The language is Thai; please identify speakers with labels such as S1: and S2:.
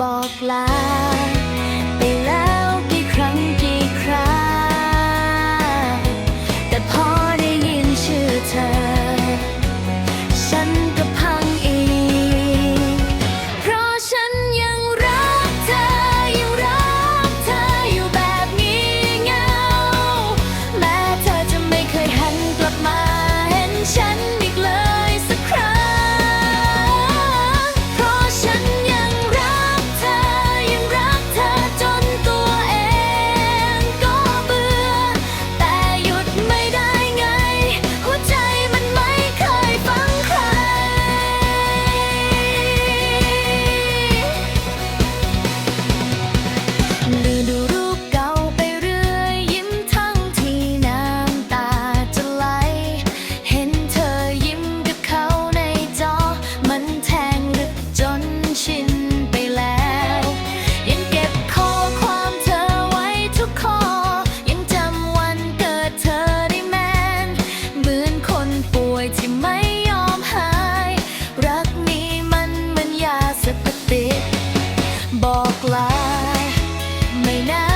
S1: บอกลา ไปแล้วกี่ครั้งกี่คราแต่พอได้ยินชื่อเธอ บอกลาไม่นาน